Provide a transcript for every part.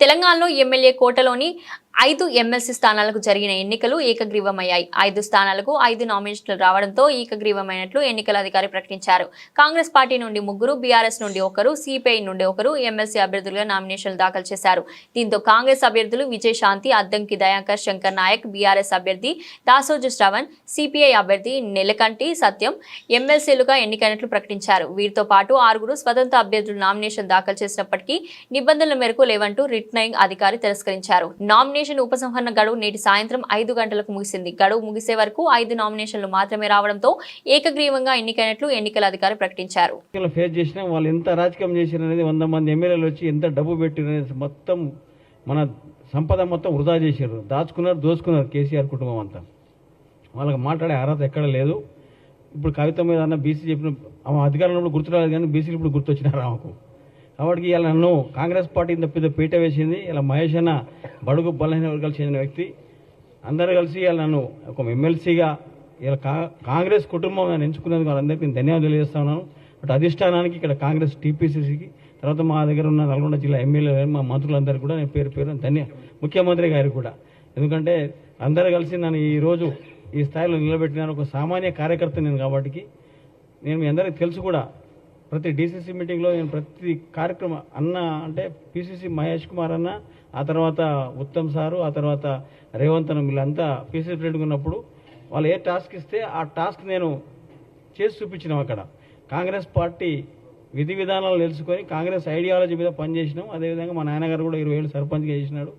తెలంగాణలో ఎమ్మెల్యే కోటలోని ఐదు ఎమ్మెల్సీ స్థానాలకు జరిగిన ఎన్నికలు ఏకగ్రీవమయ్యాయి. ఐదు స్థానాలకు ఐదు నామినేషన్లు రావడంతో ఏకగ్రీవమైనట్లు ఎన్నికల అధికారి ప్రకటించారు. కాంగ్రెస్ పార్టీ నుండి ముగ్గురు బీఆర్ఎస్ నుండి ఒకరు సిపిఐ నుండి ఒకరు ఎమ్మెల్సీ అభ్యర్థులుగా నామినేషన్లు దాఖలు చేశారు. దీంతో కాంగ్రెస్ అభ్యర్థులు విజయశాంతి అద్దంకి దయాకర్ శంకర్ నాయక్ బీఆర్ఎస్ అభ్యర్థి దాసోజు శ్రవణ్ సిపిఐ అభ్యర్థి నెలకంటి సత్యం ఎమ్మెల్సీలుగా ఎన్నికైనట్లు ప్రకటించారు. వీరితో పాటు ఆరుగురు స్వతంత్ర అభ్యర్థులు నామినేషన్ దాఖలు చేసినప్పటికీ నిబంధనల మేరకు లేవంటూ రిటర్నింగ్ అధికారి తిరస్కరించారు. నామినేషన్ ఉపసంహరణ గడువు నేటి సాయంత్రం ఐదు గంటలకు ముగిసింది. గడువు ముగిసే వరకు ఐదు నామినేషన్లు మాత్రమే రావడంతో ఏకగ్రీవంగా ఎన్నికైనట్లు ఎన్నికల అధికారి ప్రకటించారు. ఫేస్ చేసిన వాళ్ళు ఎంత రాజకీయం చేసినది అనేది వంద మంది ఎమ్మెల్యేలు వచ్చి ఎంత డబ్బు పెట్టిన మొత్తం మన సంపద మొత్తం వృధా చేశారు దాచుకున్నారు దోచుకున్నారు కేసీఆర్ కుటుంబం అంతా. వాళ్ళకి మాట్లాడే అర్హత ఎక్కడ లేదు. ఇప్పుడు కవిత మీద అన్న బీసీ చెప్పిన ఆమె అధికారంలో గుర్తురాలేదు కానీ బీసీలు ఇప్పుడు గుర్తొచ్చినారు ఆమెకు. కాబట్టి ఇలా నన్ను కాంగ్రెస్ పార్టీ ఇంత పెద్ద పీట వేసింది. ఇలా మహేష్ అన్న బడుగు బలహీన వర్గాలు చెందిన వ్యక్తి. అందరూ కలిసి ఇలా నన్ను ఒక ఎమ్మెల్సీగా ఇలా కా- కాంగ్రెస్ కుటుంబం నేను ఎంచుకునేందుకు వాళ్ళందరికీ నేను ధన్యవాదాలు తెలియజేస్తా ఉన్నాను. అటు అధిష్టానానికి ఇక్కడ కాంగ్రెస్ టీపీసీసీకి తర్వాత మా దగ్గర ఉన్న నల్గొండ జిల్లా ఎమ్మెల్యే మా మంత్రులందరికీ కూడా నేను పేరు పేరు ధన్య ముఖ్యమంత్రి గారు కూడా. ఎందుకంటే అందరూ కలిసి నన్ను ఈరోజు ఈ స్థాయిలో నిలబెట్టినాను ఒక సామాన్య కార్యకర్త నేను కాబట్టి నేను మీ అందరికీ తెలుసు కూడా ప్రతి డీసీసీ మీటింగ్లో నేను ప్రతి కార్యక్రమం అన్న అంటే పిసిసి మహేష్ కుమార్ అన్న ఆ తర్వాత ఉత్తమ్ సారు ఆ తర్వాత రేవంత్ అన్న వీళ్ళంతా పిసిసి ప్రెసిడెంట్ ఉన్నప్పుడు వాళ్ళు ఏ టాస్క్ ఇస్తే ఆ టాస్క్ నేను చేసి చూపించినాం అక్కడ. కాంగ్రెస్ పార్టీ విధి విధానాలు తెలుసుకొని కాంగ్రెస్ ఐడియాలజీ మీద పనిచేసినాం. అదేవిధంగా మా నాన్నగారు కూడా ఇరవై ఏళ్ళు సర్పంచ్గా చేసినాడు.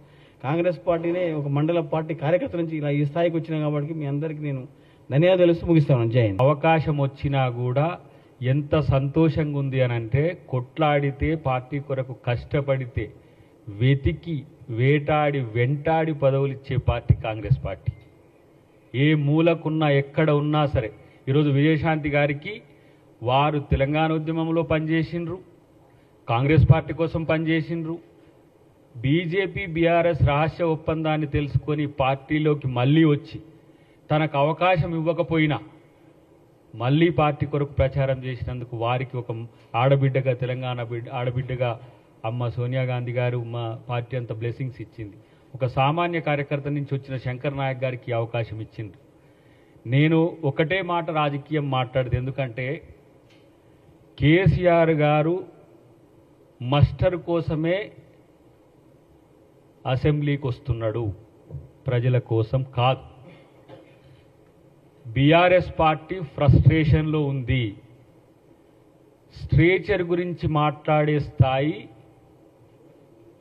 కాంగ్రెస్ పార్టీనే ఒక మండల పార్టీ కార్యకర్త నుంచి ఇలా ఈ స్థాయికి వచ్చినా కాబట్టి మీ అందరికీ నేను ధన్యవాదాలు తెలుస్తూ ముగిస్తాను. జై అవకాశం వచ్చినా కూడా ఎంత సంతోషంగా ఉంది అని అంటే కొట్లాడితే పార్టీ కొరకు కష్టపడితే వెతికి వేటాడి వెంటాడి పదవులు ఇచ్చే పార్టీ కాంగ్రెస్ పార్టీ. ఏ మూలకున్నా ఎక్కడ ఉన్నా సరే. ఈరోజు విజయశాంతి గారికి వారు తెలంగాణ ఉద్యమంలో పనిచేసిండ్రు కాంగ్రెస్ పార్టీ కోసం పనిచేసిండ్రు. బీజేపీ బీఆర్ఎస్ రహస్య ఒప్పందాన్ని తెలుసుకొని పార్టీలోకి మళ్ళీ వచ్చి తనకు అవకాశం ఇవ్వకపోయినా మళ్ళీ పార్టీ కొరకు ప్రచారం చేసినందుకు వారికి ఒక ఆడబిడ్డగా తెలంగాణ బిడ్డ ఆడబిడ్డగా అమ్మ సోనియా గాంధీ గారు మా పార్టీ అంత బ్లెస్సింగ్స్ ఇచ్చింది. ఒక సామాన్య కార్యకర్త నుంచి వచ్చిన శంకర్ నాయక్ గారికి అవకాశం ఇచ్చింది నేను ఒకటే మాట రాజకీయం మాట్లాడదు ఎందుకంటే కేసీఆర్ గారు మస్టర్ కోసమే అసెంబ్లీకి వస్తున్నాడు. ప్రజల కోసం కాదు. బీఆర్ఎస్ పార్టీ ఫ్రస్ట్రేషన్లో ఉంది. స్ట్రేచర్ గురించి మాట్లాడే స్థాయి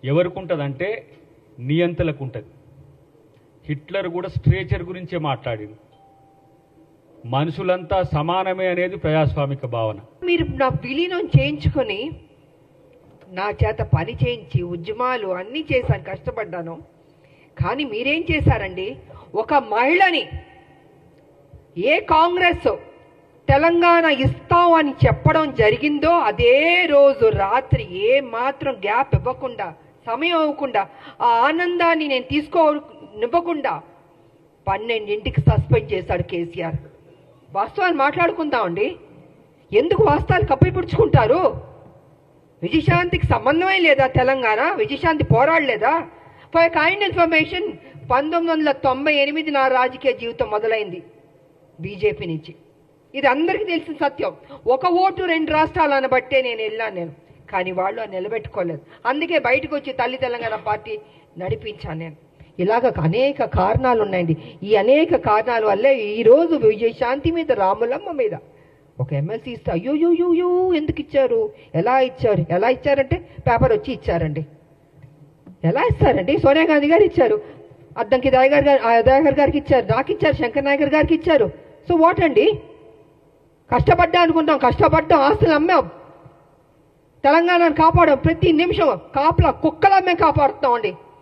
ఎవరికి ఉంటుందంటే నియంతలకు ఉంటుంది హిట్లర్ కూడా స్ట్రేచర్ గురించే మాట్లాడింది మనుషులంతా సమానమే అనేది ప్రజాస్వామిక భావన. మీరు నా విలీనం చేయించుకొని నా చేత పని చేయించి ఉద్యమాలు అన్నీ చేశాను కష్టపడ్డాను. కానీ మీరేం చేశారండి? ఒక మహిళని ఏ కాంగ్రెస్ తెలంగాణ ఇస్తాం అని చెప్పడం జరిగిందో అదే రోజు రాత్రి ఏ మాత్రం గ్యాప్ ఇవ్వకుండా సమయం ఇవ్వకుండా ఆ ఆనందాన్ని నేను తీసుకోనివ్వకుండా పన్నెండింటికి సస్పెండ్ చేశాడు కేసీఆర్. వాస్తవాలు మాట్లాడుకుందామండి. ఎందుకు వాస్తవాలు కప్పిపుడుచుకుంటారు? విజయశాంతికి సంబంధమే లేదా తెలంగాణ? విజయశాంతి పోరాడలేదా? ఫర్ కైండ్ ఇన్ఫర్మేషన్ పంతొమ్మిది వందల తొంభై ఎనిమిది నా రాజకీయ జీవితం మొదలైంది. బీజేపీ నుంచి. ఇది అందరికీ తెలిసిన సత్యం. ఒక ఓటు రెండు రాష్ట్రాలు అనబట్టే నేను వెళ్ళాను నేను. కానీ వాళ్ళు అది నిలబెట్టుకోలేదు. అందుకే బయటకు వచ్చి తల్లి తెలంగాణ పార్టీ నడిపించాను నేను. ఇలాగ అనేక కారణాలు ఉన్నాయండి ఈ అనేక కారణాల వల్లే ఈరోజు విజయశాంతి మీద రాములమ్మ మీద ఒక ఎమ్మెల్సీ ఇస్తే అయ్యో యో ఎందుకు ఇచ్చారు? ఎలా ఇచ్చారు? ఎలా ఇచ్చారంటే పేపర్ వచ్చి ఇచ్చారండి. ఎలా ఇస్తారండి? సోనియా గాంధీ గారు ఇచ్చారు. అద్దంకి దయాగర్ గారు దయాగర్ గారికి ఇచ్చారు. నాకు ఇచ్చారు. శంకర్ నాయకర్ గారికి ఇచ్చారు. సో వాట్ అండి? కష్టపడ్డా అనుకుంటాం కష్టపడ్డాం ఆస్తులు అమ్మాం. తెలంగాణను కాపాడాం ప్రతి నిమిషం కాపలా కుక్కలమ్మే కాపాడుతున్నాం అండి